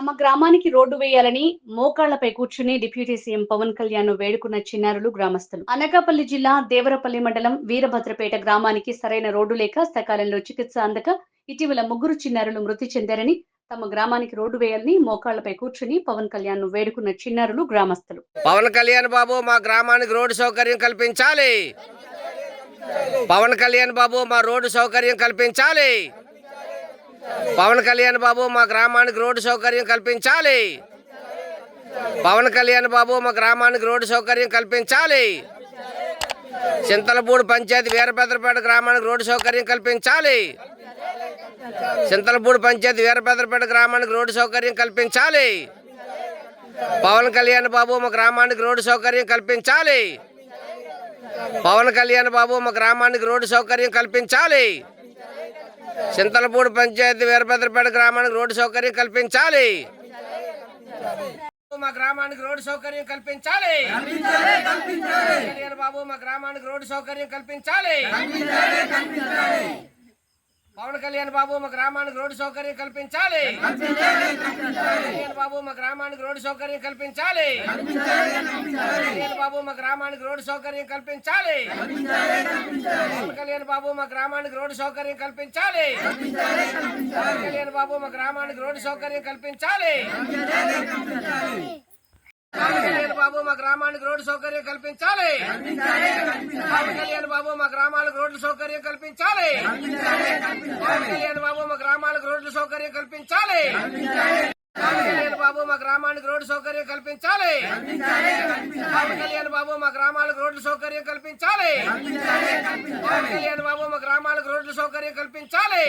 తమ గ్రామానికి రోడ్డు వేయాలని మోకాళ్ళపై కూర్చుని డిప్యూటీ సీఎం పవన్ కళ్యాణ్ వేడుకున్న చిన్నారులు గ్రామస్తులు. అనకాపల్లి జిల్లా దేవరపల్లి మండలం వీరభద్రపేట గ్రామానికి సరైన రోడ్డు లేక సకాలంలో చికిత్స అందక ఇటీవల ముగ్గురు చిన్నారులు మృతి చెందారని తమ గ్రామానికి రోడ్డు వేయాలని మోకాళ్ళపై కూర్చుని పవన్ కళ్యాణ్ వేడుకున్న చిన్నారులు గ్రామస్తులు. పవన్ కళ్యాణ్ బాబు మా గ్రామానికి రోడ్డు సౌకర్యం కల్పించాలి. పవన్ కళ్యాణ్ బాబు మా రోడ్డు సౌకర్యం కల్పించాలి. పవన్ కళ్యాణ్ బాబు మా గ్రామానికి రోడ్డు సౌకర్యం కల్పించాలి. పవన్ కళ్యాణ్ బాబు మా గ్రామానికి రోడ్డు సౌకర్యం కల్పించాలి. చింతలపూడి పంచాయతీ వీరభద్రపేట గ్రామానికి రోడ్డు సౌకర్యం కల్పించాలి. చింతలపూడి పంచాయతీ వీరభద్రపేట గ్రామానికి రోడ్డు సౌకర్యం కల్పించాలి. పవన్ కళ్యాణ్ బాబు మా గ్రామానికి రోడ్డు సౌకర్యం కల్పించాలి. పవన్ కళ్యాణ్ బాబు మా గ్రామానికి రోడ్డు సౌకర్యం కల్పించాలి. చింతలపూడి పంచాయతీ వీరభద్రపేట గ్రామానికి రోడ్డు సౌకర్యం కల్పించాలి. మా గ్రామానికి రోడ్డు సౌకర్యం కల్పించాలి. బాబు మా గ్రామానికి రోడ్డు సౌకర్యం కల్పించాలి. పవన్ కళ్యాణ్ బాబు మా గ్రామానికి రోడ్డు సౌకర్యం కల్పించాలి. కళ్యాణ్ బాబు మా గ్రామానికి రోడ్డు సౌకర్యం కల్పించాలి. కళ్యాణ్ బాబు మా గ్రామానికి రోడ్డు సౌకర్యం కల్పించాలి. పవన్ కళ్యాణ్ బాబు మా గ్రామానికి రోడ్డు సౌకర్యం కల్పించాలి. పవన్ కళ్యాణ్ బాబు మా గ్రామానికి రోడ్డు సౌకర్యం కల్పించాలి. మా గ్రామానికి రోడ్డు సౌకర్యం కల్పించాలి. పవన్ కళ్యాణ్ బాబు మా గ్రామాలకు రోడ్డు సౌకర్యం కల్పించాలి. పవన్ కళ్యాణ్ బాబు మా గ్రామాలకు రోడ్డు సౌకర్యం కల్పించాలి. పవన్ కళ్యాణ్ బాబు మా గ్రామానికి రోడ్డు సౌకర్యం కల్పించాలి. పవన్ కళ్యాణ్ బాబు మా గ్రామాలకు రోడ్డు సౌకర్యం కల్పించాలి. పవన్ కళ్యాణ్ బాబు మా గ్రామాలకు రోడ్డు సౌకర్యం కల్పించాలి